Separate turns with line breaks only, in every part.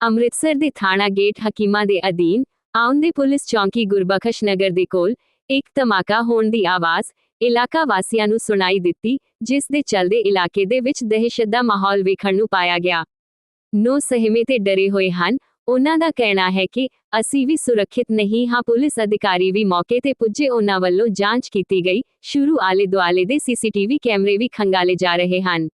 ਅੰਮ੍ਰਿਤਸਰ ਦੇ ਥਾਣਾ ਗੇਟ ਹਕੀਮਾਂ ਦੇ ਅਧੀਨ ਆਉਂਦੇ ਪੁਲਿਸ ਚੌਂਕੀ ਗੁਰਬਖਸ਼ ਨਗਰ ਦੇ ਕੋਲ ਇੱਕ ਧਮਾਕਾ ਹੋਣ ਦੀ ਆਵਾਜ਼ ਇਲਾਕਾ ਵਾਸੀਆਂ ਨੂੰ ਸੁਣਾਈ ਦਿੱਤੀ, ਜਿਸ ਦੇ ਚਲਦੇ ਇਲਾਕੇ ਦੇ ਵਿੱਚ ਦਹਿਸ਼ਤ ਦਾ ਮਾਹੌਲ ਵੇਖਣ ਨੂੰ ਪਾਇਆ ਗਿਆ। ਨੋ ਸਹਿਮੇ ਤੇ ਡਰੇ ਹੋਏ ਹਨ। ਉਹਨਾਂ ਦਾ ਕਹਿਣਾ ਹੈ ਕਿ ਅਸੀਂ ਵੀ ਸੁਰੱਖਿਅਤ ਨਹੀਂ ਹਾਂ। ਪੁਲਿਸ ਅਧਿਕਾਰੀ ਵੀ ਮੌਕੇ ਤੇ ਪੁੱਜੇ। ਉਹਨਾਂ ਵੱਲੋਂ ਜਾਂਚ ਕੀਤੀ ਗਈ। ਸ਼ੁਰੂ ਆਲੇ ਦੁਆਲੇ ਦੇ ਸੀਸੀਟੀਵੀ ਕੈਮਰੇ ਵੀ ਖੰਗਾਲੇ ਜਾ ਰਹੇ ਹਨ।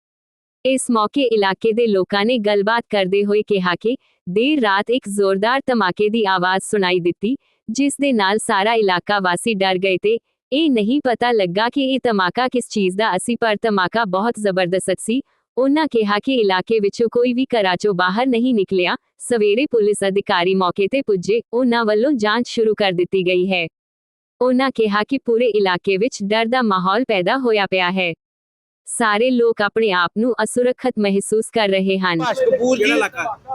ਇਸ ਮੌਕੇ ਇਲਾਕੇ ਦੇ ਲੋਕਾਂ ਨੇ ਗੱਲਬਾਤ ਕਰਦੇ ਹੋਏ ਕਿਹਾ ਕਿ ਦੇਰ ਰਾਤ ਇੱਕ ਜ਼ੋਰਦਾਰ ਧਮਾਕੇ ਦੀ ਆਵਾਜ਼ ਸੁਣਾਈ ਦਿੱਤੀ, ਜਿਸ ਦੇ ਨਾਲ ਸਾਰਾ ਇਲਾਕਾ ਵਾਸੀ ਡਰ ਗਏ ਤੇ ਇਹ ਨਹੀਂ ਪਤਾ ਲੱਗਾ ਕਿ ਇਹ ਧਮਾਕਾ ਕਿਸ ਚੀਜ਼ ਦਾ ਅਸੀਂ ਪਰ ਧਮਾਕਾ ਬਹੁਤ ਜ਼ਬਰਦਸਤ ਸੀ। ਉਹਨਾਂ ਕਿਹਾ ਕਿ ਇਲਾਕੇ ਵਿੱਚੋਂ ਕੋਈ ਵੀ ਘਰਾਂ ਚੋਂ ਬਾਹਰ ਨਹੀਂ ਨਿਕਲਿਆ। ਸਵੇਰੇ ਪੁਲਿਸ ਅਧਿਕਾਰੀ ਮੌਕੇ ਤੇ ਪੁੱਜੇ। ਉਹਨਾਂ ਵੱਲੋਂ ਜਾਂਚ ਸ਼ੁਰੂ ਕਰ ਦਿੱਤੀ ਗਈ ਹੈ। ਉਹਨਾਂ ਕਿਹਾ ਕਿ ਪੂਰੇ ਇਲਾਕੇ ਵਿੱਚ ਡਰ ਦਾ ਮਾਹੌਲ ਪੈਦਾ ਹੋਇਆ ਪਿਆ ਹੈ। ਸਾਰੇ ਲੋਕ ਆਪਣੇ ਆਪ ਨੂੰ ਅਸੁਰੱਖਿਅਤ ਮਹਿਸੂਸ ਕਰ ਰਹੇ ਹਨ।
ਭਾਸ਼ ਕਪੂਰ ਜੀ?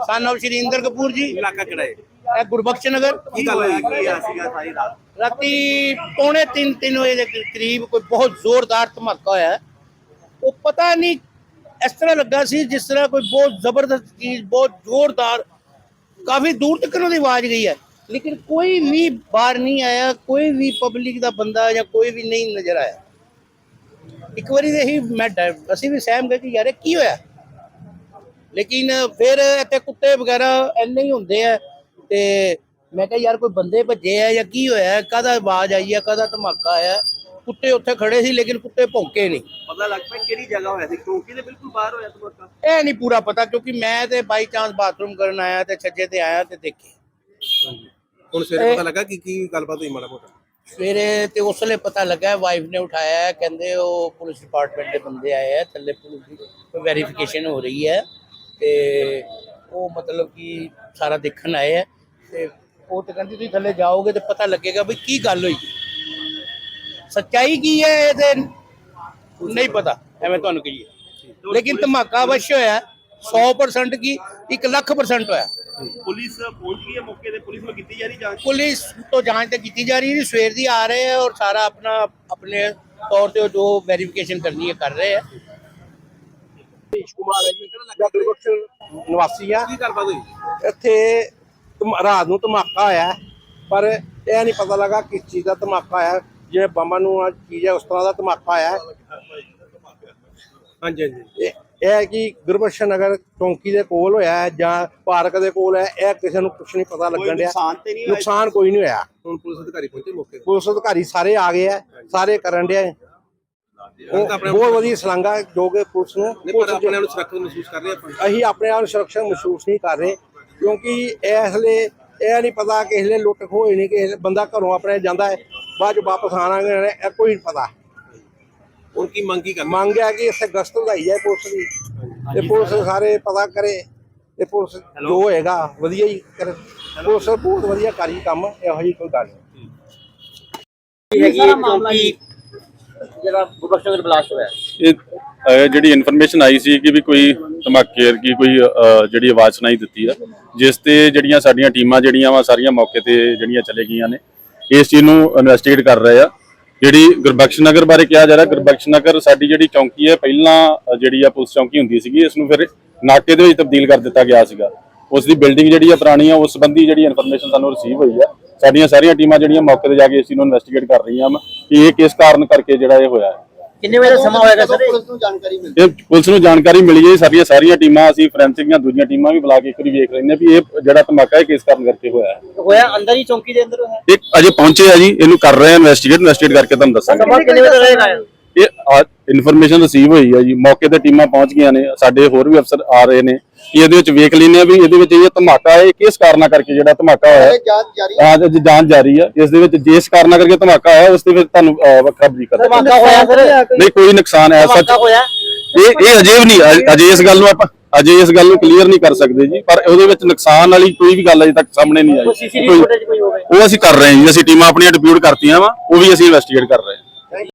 ਸਨ of ਸ਼੍ਰੀਂਦਰ ਕਪੂਰ ਜੀ।
ਇਲਾਕਾ ਕਿਹੜਾ ਹੈ?
ਇਹ ਗੁਰਬਖਸ਼ ਨਗਰ।
ਕੀ ਗੱਲ ਹੋਈ? ਕੀ ਆ ਸੀਗਾ ਸਾਰੀ ਰਾਤ?
ਰਾਤੀ ਪੌਣੇ 3 3 ਵਜੇ ਦੇ ਕਰੀਬ ਕੋਈ ਬਹੁਤ ਜ਼ੋਰਦਾਰ ਧਮਾਕਾ ਹੋਇਆ। ਉਹ ਪਤਾ ਨਹੀਂ ਇਸ ਤਰ੍ਹਾਂ ਲੱਗਾ ਸੀ ਜਿਸ ਤਰ੍ਹਾਂ ਕੋਈ ਬਹੁਤ ਜ਼ਬਰਦਸਤ ਚੀਜ਼ ਬਹੁਤ ਜ਼ੋਰਦਾਰ ਕਾਫੀ ਦੂਰ ਤੱਕ ਉਹਦੀ ਆਵਾਜ਼ ਗਈ ਹੈ। ਲੇਕਿਨ ਕੋਈ ਵੀ ਬਾਹਰ ਨਹੀਂ ਆਇਆ ਕੋਈ ਵੀ ਪਬਲਿਕ ਦਾ ਬੰਦਾ ਜਾਂ ਕੋਈ ਵੀ ਨਹੀਂ ਨਜ਼ਰ ਆਇਆ। ਇੱਕ ਵਾਰੀ ਦੇ ਹੀ ਮੈਂ ਅਸੀਂ ਵੀ ਸਹਿਮ ਗਏ ਕਿ ਯਾਰ ਇਹ ਕੀ ਹੋਇਆ? ਲੇਕਿਨ ਫਿਰ ਇੱਥੇ ਕੁੱਤੇ ਵਗੈਰਾ ਇੰਨੇ ਹੀ ਹੁੰਦੇ ਆ ਤੇ ਮੈਂ ਕਿਹਾ ਯਾਰ ਕੋਈ ਬੰਦੇ ਭੱਜੇ ਆ ਜਾਂ ਕੀ ਹੋਇਆ? ਕਾਹਦਾ ਆਵਾਜ਼ ਆਈ ਆ ਕਾਹਦਾ ਧਮਾਕਾ ਆਇਆ? ਕੁੱਤੇ ਉੱਥੇ ਖੜੇ ਸੀ ਲੇਕਿਨ ਕੁੱਤੇ ਭੌਂਕੇ ਨਹੀਂ।
ਪਤਾ ਲੱਗ ਪਿਆ ਕਿਹੜੀ ਜਗ੍ਹਾ ਹੋਇਆ ਸੀ ਚੌਂਕੀ ਦੇ ਬਿਲਕੁਲ ਬਾਹਰ ਹੋਇਆ ਧਮਾਕਾ
ਇਹ ਨਹੀਂ ਪੂਰਾ ਪਤਾ ਕਿਉਂਕਿ ਮੈਂ ਤੇ ਬਾਈ ਚਾਂਸ ਬਾਥਰੂਮ ਕਰਨ ਆਇਆ ਤੇ ਛੱਜੇ ਤੇ ਆਇਆ ਤੇ ਦੇਖੇ।
ਹੁਣ ਸਵੇਰੇ ਪਤਾ ਲੱਗਾ ਕਿ ਕੀ ਗੱਲਬਾਤ ਹੋਈ ਮਾੜਾ ਮੋਟਾ।
ਸਵੇਰੇ ਤੇ ਉਸ ਵੇਲੇ ਪਤਾ ਲੱਗਾ ਵਾਈਫ ਨੇ ਉਠਾਇਆ, ਕਹਿੰਦੇ ਉਹ ਪੁਲਿਸ ਡਿਪਾਰਟਮੈਂਟ ਦੇ ਬੰਦੇ ਆਏ ਆ, ਥੱਲੇ ਪੁਲਿਸ ਦੀ ਵੈਰੀਫਿਕੇਸ਼ਨ ਹੋ ਰਹੀ ਹੈ ਤੇ ਉਹ ਮਤਲਬ ਕਿ ਸਾਰਾ ਦੇਖਣ ਆਏ ਆ ਤੇ ਉਹ ਤੇ ਕਹਿੰਦੀ ਤੁਸੀਂ ਥੱਲੇ ਜਾਓਗੇ ਤੇ ਪਤਾ ਲੱਗੇਗਾ ਵੀ ਕੀ ਗੱਲ ਹੋਈ। ਸੱਚਾਈ ਕੀ ਹੈ ਇਹਦੇ ਨਹੀਂ ਪਤਾ, ਐਵੇਂ ਤੁਹਾਨੂੰ ਕਹੀਏ। ਲੇਕਿਨ ਧਮਾਕਾ ਅਵਸ਼ ਹੋਇਆ 100% ਕੀ 1 ਲੱਖ percent ਹੋਇਆ।
ਪੁਲਿਸ ਪਹੁੰਚ ਗਈ ਹੈ ਮੌਕੇ ਤੇ ਪੁਲਿਸ ਨੂੰ ਕੀਤੀ ਜਾ ਰਹੀ ਜਾਂਚ?
ਪੁਲਿਸ ਤੋਂ ਜਾਂਚ ਤਾਂ ਕੀਤੀ ਜਾ ਰਹੀ ਹੈ ਸਵੇਰ ਦੀ ਆ ਰਹੇ ਹੈ ਔਰ ਸਾਰਾ ਆਪਣਾ ਆਪਣੇ ਤੌਰ ਤੇ ਜੋ ਵੈਰੀਫਿਕੇਸ਼ਨ ਕਰਨੀ ਹੈ ਕਰ ਰਹੇ ਹੈ।
ਕੁਮਾਰ ਹੈ ਜੀ ਮੈਂ ਗੁਰਬਖਸ਼ ਨਿਵਾਸੀ ਆ।
ਕੀ ਗੱਲਬਾਤ ਹੋਈ
ਇੱਥੇ ਧਮ- ਰਾਤ ਨੂੰ ਧਮਾਕਾ ਹੋਇਆ ਪਰ ਇਹ ਨਹੀਂ ਪਤਾ ਲੱਗਾ ਕਿਸ ਚੀਜ਼ ਦਾ ਧਮਾਕਾ ਆਇਆ ਜਿਵੇਂ ਬੰਬਾਂ ਨੂੰ ਆ ਚੀਜ਼ ਹੈ ਉਸ ਤਰ੍ਹਾਂ ਦਾ ਧਮਾਕਾ ਆਇਆ
ਹਾਂਜੀ ਹਾਂਜੀ।
ਇਹ ਹੈ ਕਿ ਗੁਰਬਖਸ਼ ਨਗਰ ਚੌਂਕੀ ਦੇ ਕੋਲ ਹੋਇਆ ਹੈ ਜਾਂ ਪਾਰਕ ਦੇ ਕੋਲ ਹੈ ਇਹ ਕਿਸੇ ਨੂੰ ਕੁਝ ਨਹੀਂ ਪਤਾ ਲੱਗਣ ਡਿਆ।
ਨੁਕਸਾਨ ਤੇ ਨਹੀਂ ਹੋਇਆ?
ਨੁਕਸਾਨ ਕੋਈ ਨਹੀਂ ਹੋਇਆ।
ਹੁਣ ਪੁਲਿਸ ਅਧਿਕਾਰੀ ਪਹੁੰਚੇ ਮੌਕੇ ਤੇ?
ਪੁਲਿਸ ਅਧਿਕਾਰੀ ਸਾਰੇ ਆ ਗਏ ਆ ਸਾਰੇ ਕਰਨ ਡਿਆ ਹੈ। ਬਹੁਤ ਵਧੀਆ ਸ਼ਲਾਘਾ ਜੋ ਕਿ ਪੁਲਿਸ ਨੂੰ
ਨਹੀਂ ਪਰ
ਪੁਲਿਸ
ਆਪਣੇ ਆਪ ਨੂੰ ਸੁਰੱਖਿਅਤ ਮਹਿਸੂਸ ਕਰ ਰਹੇ ਆਪਾਂ?
ਅਸੀਂ ਆਪਣੇ ਆਪ ਨੂੰ ਸੁਰੱਖਿਆ ਮਹਿਸੂਸ ਨਹੀਂ ਕਰ ਰਹੇ ਕਿਉਂਕਿ ਇਸ ਲਈ ਇਹ ਨਹੀਂ ਪਤਾ ਕਿ ਇਸ ਲਈ ਲੁੱਟ ਖੋਹ ਨਹੀਂ ਕਿ ਬੰਦਾ ਘਰੋਂ ਆਪਣੇ ਜਾਂਦਾ ਹੈ ਬਾਅਦ ਚ ਵਾਪਸ ਆਣਾਗੇ ਇਹ ਕੋਈ ਨਹੀਂ ਪਤਾ।
ਹੁਣ ਕੀ ਮੰਗ ਕੀ ਕਰਨਾ
ਮੰਗ ਹੈ ਕਿ ਇੱਥੇ ਗਸ਼ਤ ਵਧਾਈ ਜਾਏ ਪੁਲਿਸ ਦੀ। ਤੇ ਪੁਲਿਸ ਸਾਰੇ ਪਤਾ ਕਰੇ ਤੇ ਪੁਲਿਸ ਜੋ ਹੋਏਗਾ ਵਧੀਆ ਹੀ ਕਰੇ। ਪੁਲਿਸ ਬਹੁਤ ਵਧੀਆ ਕਰੀ ਕੰਮ ਇਹੋ ਜਿਹੀ ਕੋਈ ਗੱਲ ਨਹੀਂ।
ਇਹ ਅਹ, ਜਿਹੜੀ ਇਨਫੋਰਮੇਸ਼ਨ ਆਈ ਸੀ ਕਿ ਵੀ ਕੋਈ ਧਮਾਕੇ ਕੀ ਕੋਈ ਅਹ, ਜਿਹੜੀ ਆਵਾਜ਼ ਸੁਣਾਈ ਦਿੱਤੀ ਆ ਜਿਸ ਤੇ ਜਿਹੜੀਆਂ ਸਾਡੀਆਂ ਟੀਮਾਂ ਜਿਹੜੀਆਂ ਵਾ ਸਾਰੀਆਂ ਮੌਕੇ ਤੇ ਜਿਹੜੀਆਂ ਚਲੇ ਗਈਆਂ ਨੇ ਇਸ ਚੀਜ਼ ਨੂੰ ਇਨਵੈਸਟੀਗੇਟ ਕਰ ਰਹੇ ਆ। ਜਿਹੜੀ ਗੁਰਬਖਸ਼ ਨਗਰ ਬਾਰੇ ਕਿਹਾ ਜਾ ਰਿਹਾ, ਗੁਰਬਖਸ਼ ਨਗਰ ਸਾਡੀ ਜਿਹੜੀ ਚੌਂਕੀ ਹੈ, ਪਹਿਲਾਂ ਜਿਹੜੀ ਆ ਪੁਲਿਸ ਚੌਂਕੀ ਹੁੰਦੀ ਸੀਗੀ, ਇਸ ਨੂੰ ਫਿਰ ਨਾਕੇ ਦੇ ਵਿੱਚ ਤਬਦੀਲ ਕਰ ਦਿੱਤਾ ਗਿਆ ਸੀਗਾ। ਉਸ ਦੀ ਬਿਲਡਿੰਗ ਜਿਹੜੀ ਆ ਪੁਰਾਣੀ ਆ, ਉਸ ਸੰਬੰਧੀ ਜਿਹੜੀ ਇਨਫੋਰਮੇਸ਼ਨ ਸਾਨੂੰ ਰਿਸੀਵ ਹੋਈ ਆ। ਸਾਡੀਆਂ ਸਾਰੀਆਂ ਟੀਮਾਂ ਜਿਹੜੀਆਂ ਮੌਕੇ ਤੇ ਜਾ ਕੇ ਇਸ ਨੂੰ ਇਨਵੈਸਟੀਗੇਟ ਕਰ ਰਹੀਆਂ ਵਾ ਕਿ ਇਹ ਕਿਸ ਕਾਰਨ ਕਰਕੇ ਜਿਹੜਾ ਇਹ ਹੋਇਆ ਹੈ।
ਕਿੰਨੇ ਵਜੇ ਦਾ ਸਮਾਂ ਹੋਏਗਾ ਸਰ?
ਇਹ ਪੁਲਿਸ ਨੂੰ ਜਾਣਕਾਰੀ ਮਿਲੀ ਹੈ ਸਾਰੀਆਂ ਸਾਰੀਆਂ ਟੀਮਾਂ ਅਸੀਂ ਫੋਰੈਂਸਿਕ ਦੀਆਂ ਦੂਜੀਆਂ ਟੀਮਾਂ ਵੀ ਬੁਲਾ ਕੇ ਇੱਕ ਵਾਰੀ ਵੇਖ ਲੈਂਦੇ ਹਾਂ ਵੀ ਇਹ ਜਿਹੜਾ ਧਮਾਕਾ ਹੈ ਕਿਸ ਕਾਰਨ ਕਰਕੇ ਹੋਇਆ ਹੈ।
ਹੋਇਆ ਅੰਦਰ ਹੀ ਚੌਂਕੀ ਦੇ ਅੰਦਰ ਹੋਇਆ?
ਇਹ ਅਜੇ ਪਹੁੰਚੇ ਆ ਜੀ ਇਹਨੂੰ ਕਰ ਰਹੇ ਆ ਇਨਵੈਸਟੀਗੇਟ ਇਨਵੈਸਟੀਗੇਟ ਕਰਕੇ ਤੁਹਾਨੂੰ ਦੱਸਾਂਗੇ।
ਸਮਾਂ ਕਿੰਨੇ ਵਜੇ ਦਾ ਰਹੇਗਾ
ਇਹ ਇਨਫੋਰਮੇਸ਼ਨ ਰਿਸੀਵ ਹੋਈ ਹੈ ਜੀ। ਮੌਕੇ ਤੇ ਟੀਮਾਂ ਪਹੁੰਚ ਗਈਆਂ ਨੇ। ਸਾਡੇ ਹੋਰ ਵੀ ਅਫਸਰ ਆ ਰਹੇ ਨੇ। ਕਿ ਇਹਦੇ ਵਿੱਚ ਵੇਖ ਲੈਂਦੇ ਆ ਵੀ ਇਹਦੇ ਵਿੱਚ ਇਹ ਧਮਾਕਾ ਹੈ ਇਹ ਕਿਸ ਕਾਰਨਾਂ ਕਰਕੇ ਜਿਹੜਾ ਧਮਾਕਾ ਹੋਇਆ? ਹੈ ਹਾਂ ਜੀ ਜਾਂਚ ਜਾਰੀ ਹੈ ਇਸ ਦੇ ਵਿੱਚ ਜਿਸ ਕਾਰਨਾਂ ਕਰਕੇ ਧਮਾਕਾ ਹੋਇਆ ਉਸ ਦੇ ਵਿੱਚ ਤੁਹਾਨੂੰ ਵੱਖਰਾ ਬਰੀਕ ਕਰ
ਧਮਾਕਾ ਹੋਇਆ ਸਰ
ਨਹੀਂ ਕੋਈ ਨੁਕਸਾਨ ਹੈ ਸੱਚ
ਧਮਾਕਾ ਹੋਇਆ?
ਇਹ ਇਹ ਅਜੇ ਵੀ ਨਹੀਂ ਅਜੇ ਇਸ ਗੱਲ ਨੂੰ ਆਪਾਂ ਅਜੇ ਇਸ ਗੱਲ ਨੂੰ ਕਲੀਅਰ ਨਹੀਂ ਕਰ ਸਕਦੇ ਜੀ। ਪਰ ਉਹਦੇ ਵਿੱਚ ਨੁਕਸਾਨ ਵਾਲੀ ਕੋਈ ਵੀ ਗੱਲ ਅਜੇ ਤੱਕ ਸਾਹਮਣੇ ਨਹੀਂ ਆਈ। ਉਹ ਅਸੀਂ ਕਰ ਰਹੇ ਹਾਂ ਜੀ। ਅਸੀਂ ਟੀਮਾਂ ਆਪਣੀਆਂ ਡਿਪਿਊਟ ਕਰਤੀਆਂ ਵਾ। ਉਹ ਵੀ ਅਸੀਂ ਇਨਵੈਸਟੀਗੇਟ ਕਰ ਰਹੇ ਹਾਂ।